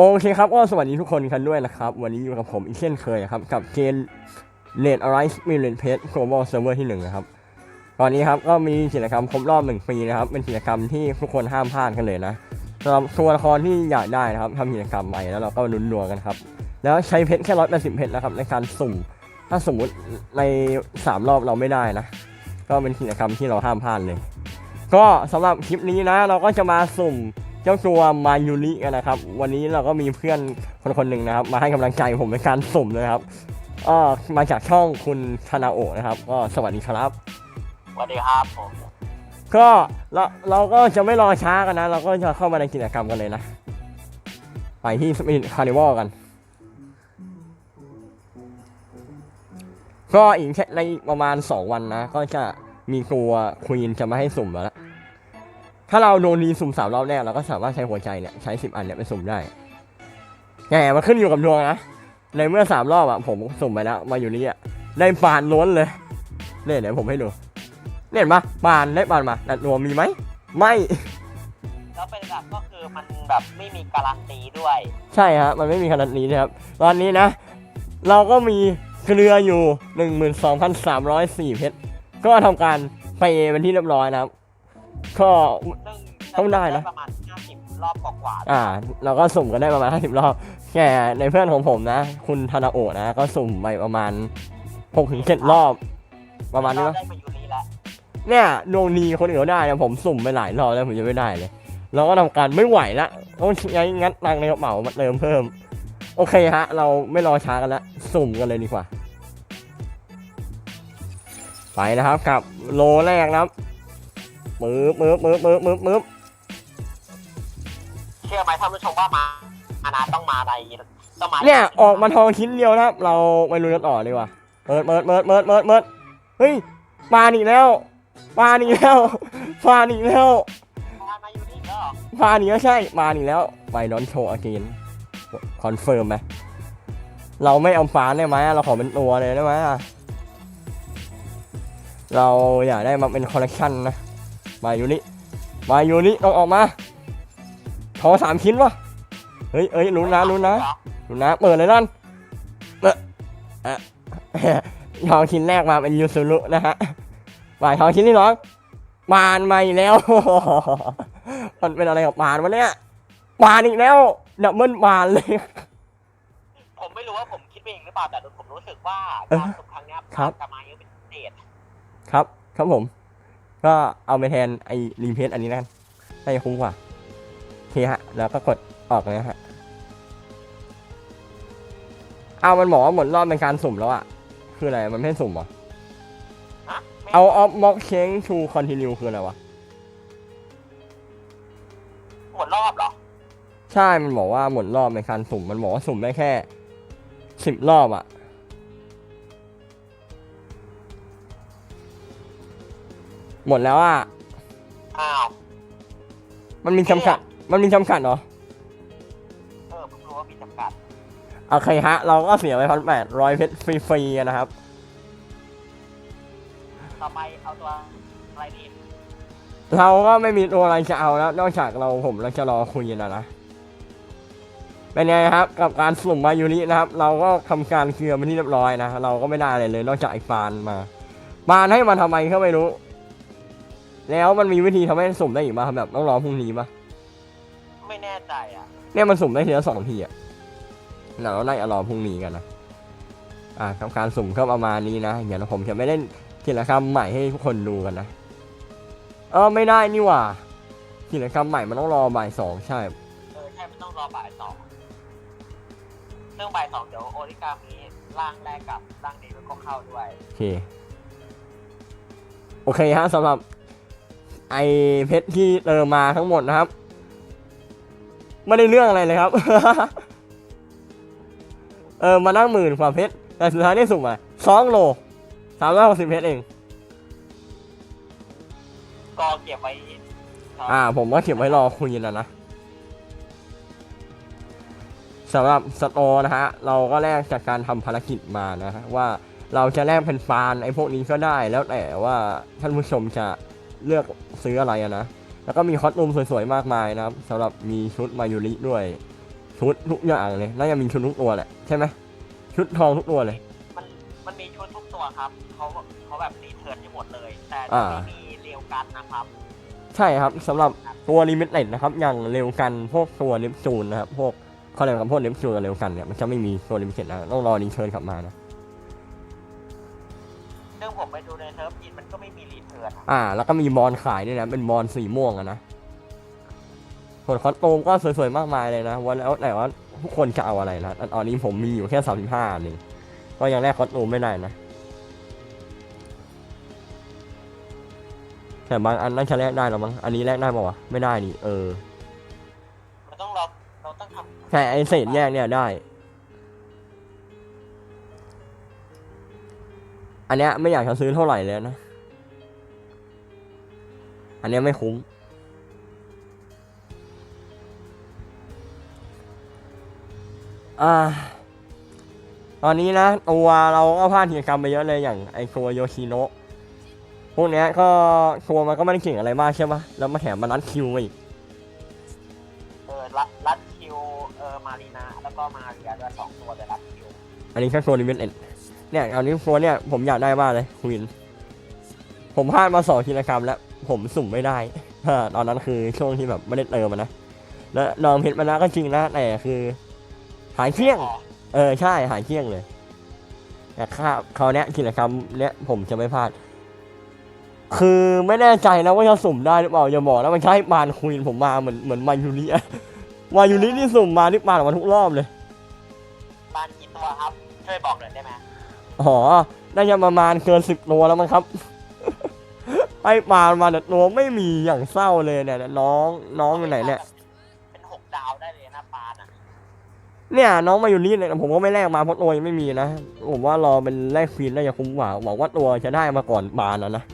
โอเคครับก็สวัสดีทุกคนกันด้วยนะครับ วันนี้อยู่กับผมอีกเช่นเคยครับ กับเกมเลดอะไรส์มิลเลนเพจโกลบอลเซิร์ฟเวอร์ที่หนึ่งนะครับ ตอนนี้ครับก็มีกิจกรรมครบรอบหนึ่งปีนะครับ เป็นกิจกรรมที่ทุกคนห้ามพลาดกันเลยนะสำหรับตัวละครที่อยากได้นะครับทำกิจกรรมใหม่แล้วเราก็ลุ้นดัวกันครับ แล้วใช้เพชรแค่ร้อยแปดสิบเพชรนะครับในการสุ่ม ถ้าสมมุติในสามรอบเราไม่ได้นะ ก็เป็นกิจกรรมที่เราห้ามพลาดเลย ก็สำหรับคลิปนี้นะ เราก็จะมาสุ่ม จ้าตัวมายูริกันนะครับ วันนี้เราก็มีเพื่อนคนคนหนึ่งนะครับ มาให้กำลังใจผมในการสุ่มนะครับก็มาจากช่องคุณธนาโอะนะครับก็สวัสดีครับสวัสดีครับผมก็เราเราก็จะไม่รอช้ากันนะ เราก็จะเข้ามาในกิจกรรมกันเลยนะ ไปที่สปินคาร์นิวัลกัน ก็อีกแค่ในประมาณ 2 วันนะ ก็จะมีตัวควีนจะมาให้สุ่มแล้วละ ถ้าเราโดนนีสุ่มสามรอบแรกเราก็สามารถใช้หัวใจเนี่ยใช้สิบอันเนี่ยไปสุ่มได้แง่มันขึ้นอยู่กับดวงนะ ในเมื่อสามรอบอะผมสุ่มไปแล้วมาอยู่นี่อะได้ปานล้วนเลยเนี่ยเดี๋ยวผมให้ดูเนี่ยเห็นปะปานได้ปานมาแต่ดวงมีไหมไม่แล้วเป็นแบบก็คือมันแบบไม่มีการันตีด้วย ใช่ฮะมันไม่มีขนาดนี้นะครับ ตอนนี้นะ เราก็มีเกลืออยู่ 12,304เพชรก็ทำการไปเป็นที่เรียบร้อยนะครับ ก็ซึ่งต้องได้นะประมาณ50รอบกว่าๆอ่า เราก็สุ่มกันได้ประมาณ50รอบแค่ในเพื่อนของผมนะ คุณธนาโอะนะ ก็สุ่มไปประมาณ6-7รอบ ประมาณนี้เรเนอะได้มายูริแล้วเนี่ยดวงดีคนอื่นเขาได้นะผมสุ่มไปหลายรอบแล้วผมยังไม่ได้เลยเราก็ทำการไม่ไหวละต้องใช้งัดตังค์ในกระเป๋ามาเติมเพิ่ม โอเคฮะ เราไม่รอช้ากันแล้วสุ่มกันเลยดีกว่า ไปนะครับกับโลแรกนะครับ มือมือมือมือมือมือเชื่อไหมท่านผู้ชมว่ามาอานาต้องมาในต้องมาเนี่ยออกมาทองชิ้นเดียวนะครับ เราไปลุ้นกันต่อดีกว่าเมิดเมิดเมิดเมิดเมิดเมิดเฮ้ยมาหนีแล้วมาหนีแล้วมาหนีแล้วมามายูริก็มาหนีแล้วใช่มาหนีแล้วไปดอนโชว์อเกนคอนเฟิร์มไหมเราไม่เอาฟ้าได้ไหมเราขอเป็นตัวเลยได้ไหมเราอยากได้มาเป็นคอลเลกชันนะ มาอยู่นี่มาอยู่นี่ต้องออกมาขอสามชิ้นวะเฮ้ยเอ้ยลุ้นนะลุ้นนะลุ้นนะเปิดเลยนั่นเปิดเอะทองชิ้นแรกมาเป็นยูซูรุนะฮะไปทองชิ้นที่สองมานมาอีกแล้วมันเป็นอะไรกับมานวะเนี่ยมานอีกแล้วดับเบิลมานเลย ผมไม่รู้ว่าผมคิดไปเองหรือเปล่าแต่ผมรู้สึกว่าเออการสุ่มครั้งเนี้ยครับจะมาเยอะเป็นพิเศษครับ ครับผม ก็เอาไปแทนไอ้รีเพสอันนี้นั่นได้คุ้มกว่าโอเคฮะ แล้วก็กดออกเลยฮะเอามันบอกว่าหมดรอบเป็นการสุ่มแล้วอะคืออะไร มันไม่ให้สุ่มเหรอฮะไม่เอาออฟม็อกเชงชูคอนติเนียคืออะไรวะ หมดรอบเหรอ ใช่ มันบอกว่าหมดรอบในการสุ่ม มันบอกว่าสุ่มได้แค่สิบรอบอะ หมดแล้วอะอ้าว มันมีจำกัด มันมีจำกัดเหรอ เออเพิ่งรู้ว่ามีจำกัด โอเคฮะ เราก็เสียไปพันแปดร้อยเพชรฟรีๆนะครับ ต่อไปเอาตัวอะไรดีเราก็ไม่มีตัวอะไรจะเอาแล้ว นอกจากเราผมเราจะรอคุยนะนะ เป็นไงครับ กับการสุ่มมายูรินะครับ เราก็ทำการเคลียร์ไปที่เรียบร้อยนะ เราก็ไม่ได้อะไรเลย นอกจากไอ้ฟานมาฟานให้มาทำไมก็ไม่รู้ แล้วมันมีวิธีทำให้สุ่มได้อีกมาแบบต้องรอพรุ่งนี้ปะไม่แน่ใจอะเนี่ยมันสุ่มได้ทีละสองทีอะเราได้รอพรุ่งนี้กันนะอ่าทำการสุ่มก็ประมาณนี้นะเดี๋ยวผมจะไม่เล่นกิจกรรมใหม่ให้ทุกคนดูกันนะ เออไม่ได้นี่หว่ากิจกรรมใหม่มันต้องรอบ่ายสองใช่เออใช่มันต้องรอบ่ายสองซึ่งบ่ายสองเดี๋ยวโอริกามีร่างแรกกับร่างนี้ก็เข้าด้วย โอเค โอเคฮะสำหรับ ไอเพชรที่เติมมาทั้งหมดนะครับ ไม่ได้เรื่องอะไรเลยครับ เออมานั่งหมื่นกว่าเพชรแต่สุดท้ายได้สุ่มมาสองโลสามร้อยหกสิบเพชรเอง ก็เก็บไว้ครับอ่า ผมก็เก็บไว้รอคุยนะนะสำหรับสโตร์นะฮะ เราก็แลกจากการทำภารกิจมานะฮะว่าเราจะแลกเป็นฟานไอ้พวกนี้ก็ได้แล้วแต่ว่าท่านผู้ชมจะ เลือกซื้ออะไรอะนะ แล้วก็มีคอสตูมสวยๆมากมายนะครับสำหรับมีชุดมายูริด้วยโอชุดทุกอย่างเลย น่าจะมีชุดทุกตัวแหละใช่ไหมชุดทองทุกตัวเลย มันมันมีชุดทุกตัวครับเขาเขาแบบรีเทิร์นให้หมดเลย แต่อ่าไม่มีเรียวกันนะครับ ใช่ครับสำหรับตัวลิมิเต็ดนะครับ อย่างเร็วกันพวกตัวเนปจูนนะครับ พวกเขาเรียกกันพวกเนปจูนกับเร็วกันเนี่ยมันจะไม่มีตัวลิมิเต็ดนะต้องรอรีเทิร์นกลับมานะ เรื่องผมไปดูในเซิร์ฟอินมันก็ไม่ มีรีเทิร์นอะอ่า แล้วก็มีมอนขายด้วยนะ เป็นมอนสีม่วงอะนะส่วนคอสตูมก็สวยๆมากมายเลยนะวันแล้วแต่ว่าทุกคนจะเอาอะไรนะอันตอนนี้ผมมีอยู่แค่สามสิบห้าหนึ่งก็ยังแลกคอสตูมไม่ได้นะแต่บางอันน่าจะแลกได้หรอมั้งอันนี้แลกได้ปะวะไม่ได้นี่เออเราต้องรอเราต้องทำแต่ไอเศษแยกเนี่ยได้ อันเนี้ยไม่อยากจะซื้อเท่าไหร่เลยนะ อันเนี้ยไม่คุ้ม อ่า ตอนนี้นะตัวเราก็พลาดกิจกรรมไปเยอะเลยอย่างไอตัวโยชิโนะพวกเนี้ยก็ตัวมันก็ไม่ได้เก่งอะไรมากใช่ปะแล้วมาแถมมารัดคิวมาอีกเออรัดรัดคิวเออมารีนาแล้วก็มาเรียด้วยสองตัวเลยรัดคิว อันนี้แค่โซนลิมิเต็ดเนี่ยอันนี้โซนเนี่ยผมอยากได้มากเลยควิน ผมพลาดมาสองกิจกรรมแล้ว ผมสุ่มไม่ได้ตอนนั้นคือช่วงที่แบบไม่ได้เติมอะนะ แล้วลองเพชรมานะก็จริงนะแต่คือ หายเที่ยงอ๋อเออใช่หายเที่ยงเลยแต่ค่าคราวเนี้ยกิจกรรมเนี้ยผมจะไม่พลาด คือไม่แน่ใจนะว่าจะสุ่มได้หรือเปล่าอย่าบอกนะมันใช่มานควีนผมมาเหมือนเหมือนมายูริอะมายูริที่สุ่มมานี่มาออกมาทุกรอบเลยบ้านกี่ตัวครับช่วยบอกหน่อยได้ไหมอ๋อน่าจะประมาณเกินสิบตัวแล้วมั้งครับ ไอ้ปลามาแต่ตัวไม่มีอย่างเศร้าเลยเนี่ยน้องน้องอยู่ไหนเนี่ยเป็นหกดาวได้เลยนะปานอะเนี่ยน้องมาอยู่นี่เนี่ยผมก็ไม่แลกมาเพราะตัวยังไม่มีนะผมว่ารอเป็นแลกควีนน่าจะคุ้มกว่าหวังว่าตัวจะได้มาก่อนปานนะนะ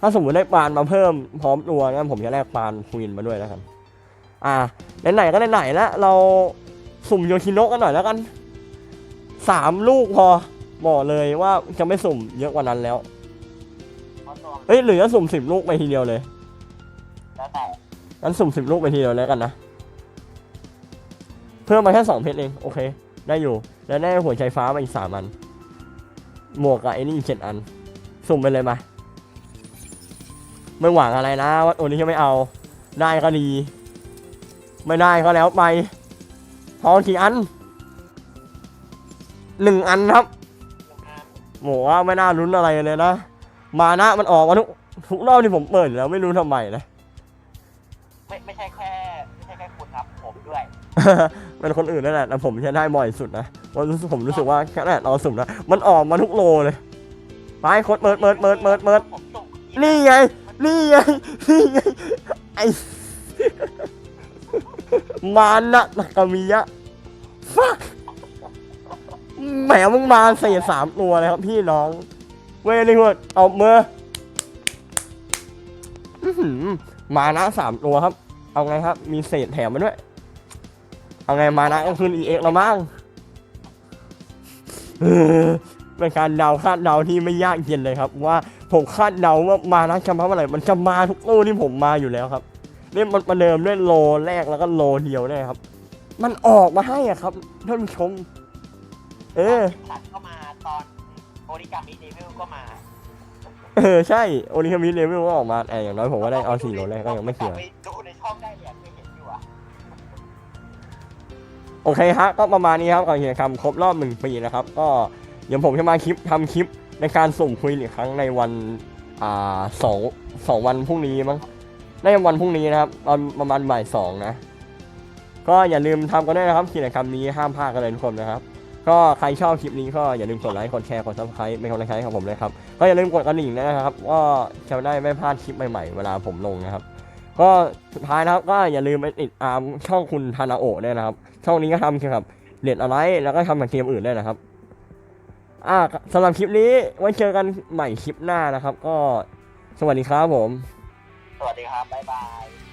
ถ้าสมมติได้ปานมาเพิ่มพร้อมตัวงั้นผมจะแลกปานควีนมาด้วยแล้วกันอ่าไหนๆก็ไหนๆแล้วเราสุ่มโยชิโนะกันหน่อยแล้วกันสามลูกพอบอกเลยว่าจะไม่สุ่มเยอะกว่านั้นแล้ว เอ้ยหรือจะสุ่มสิบลูกไปทีเดียวเลยแล้วแต่งั้นสุ่มสิบลูกไปทีเดียวแล้วกันนะ เพิ่มมาแค่สองเพชรเอง โอเค ได้อยู่ แล้วได้หัวใจฟ้ามาอีกสามอัน หมวกกับไอ้นี่อีกเจ็ดอัน สุ่มไปเลยมา ไม่หวังอะไรนะว่าโอนี้จะไม่เอา ได้ก็ดี ไม่ได้ก็แล้วไป ทองกี่อัน หนึ่งอันครับยังงานโหว่าไม่น่าลุ้นอะไรเลยนะ มานะมันออกมาทุกทุกรอบที่ผมเปิดแล้วไม่รู้ทำไมนะ ไม่ไม่ใช่แค่ไม่ใช่แค่คุณครับผมด้วย เป็นคนอื่นนั่นแหละแต่ผมจะได้บ่อยสุดนะเพราะรู้สึกผมรู้สึกว่าแค่นั้นตอนสุ่มนะมันออกมาทุกโลเลยไปโคดเปิดเปิดเปิดเปิดเปิดผมส่งนี่ไงนี่ไงนี่ไงไอมานะนากามิยะฟักแหมมึงมาเศษสามตัวเลยครับพี่น้อง เวลี่กูดเอามืออื้อหือมานะสามตัวครับ เอาไงครับ มีเศษแถมมาด้วย เอาไงมานะก็คืนอีเอ็กแล้วมั้งเป็นการเดาคาดเดาที่ไม่ยากเย็นเลยครับ ว่าผมคาดเดาว่ามานะจะมาเมื่อไหร่มันจะมาทุกตู้ที่ผมมาอยู่แล้วครับนี่มันประเดิมด้วยโลแรกแล้วก็โลเดียวเนี่ยครับ มันออกมาให้อะครับท่านผู้ชม เออ โอริกามิเดวิลก็มาเออใช่โอริคามิเลเวลก็ออกมาแต่อย่างน้อยผมก็ได้เอาสี่โลแรกก็ยังไม่เสียไปดูในช่องได้เลยเคยเห็นอยู่อะโอเคฮะก็ประมาณนี้ครับก่อนกิจกรรมครบรอบหนึ่งปีนะครับ ก็เดี๋ยวผมจะมาคลิปทำคลิปในการสุ่มคุยอีกครั้งในวันอ่าสองสองวันพรุ่งนี้มั้งน่าจะวันพรุ่งนี้นะครับตอนประมาณบ่ายสองนะ ก็อย่าลืมทำกันด้วยนะครับกิจกรรมนี้ห้ามพลาดกันเลยทุกคนนะครับ ก็ใครชอบคลิปนี้ก็อย่าลืมกดไลค์กดแชร์กดซับสไครต์เป็นกำลังใจให้กับผมเลยครับก็อย่าลืมกดกระดิ่งนะครับก็จะได้ไม่พลาดคลิปใหม่ๆ เวลาผมลงนะครับก็สุดท้ายนะครับก็อย่าลืมไปติดตามช่องคุณทานาโอด้วยนะครับ ช่องนี้ก็ทำเกี่ยวกับเน็ตอะไรแล้วก็ทำกับเกมอื่นด้วยนะครับอ่าสำหรับคลิปนี้ไว้เจอกันใหม่คลิปหน้านะครับ ก็สวัสดีครับผม สวัสดีครับ บ๊ายบาย